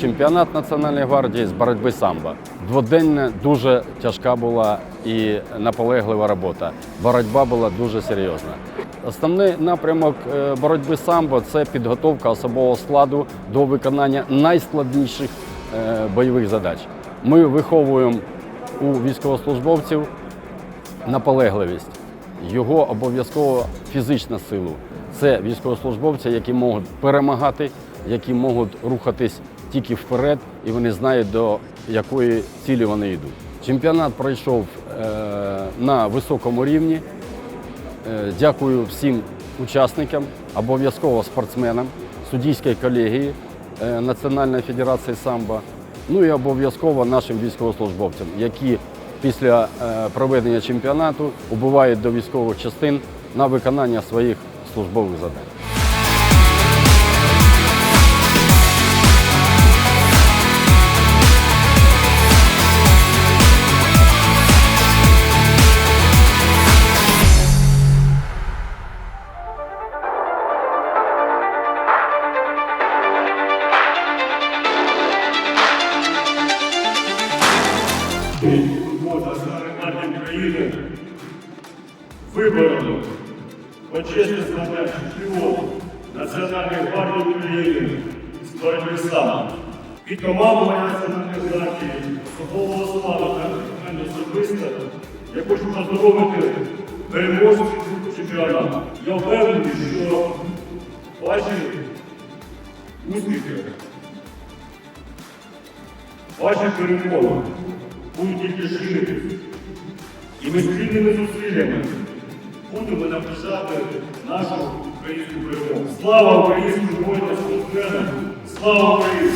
Чемпіонат Національної гвардії з боротьби самбо. Дводенна дуже тяжка була і наполеглива робота. Боротьба була дуже серйозна. Основний напрямок е, боротьби самбо це підготовка особового складу до виконання найскладніших е, бойових задач. Ми виховуємо у військовослужбовців наполегливість, його обов'язково фізична силу. Це військовослужбовці, які можуть перемагати, які можуть рухатись тільки вперед, і вони знають, до якої цілі вони йдуть. Чемпіонат пройшов е, на високому рівні. Е, Дякую всім учасникам, обов'язково спортсменам, суддійській колегії е, Національної федерації самбо, ну і обов'язково нашим військовослужбовцям, які після проведення чемпіонату убувають до військових частин на виконання своїх службових завдань. Гвардії України виборено почесне звання чемпіон Національної гвардії України з боротьби сам. Від командування Національної гвардії, особового складу та мене особисто я хочу поздоровити переможців чемпіонату. Я впевнений, що ваші успіхи, ваші перемоги будуть тільки ширитись. І ми спільними зусиллями будемо наближати нашу українську перемогу. Слава українському воїнам! Слава Україні!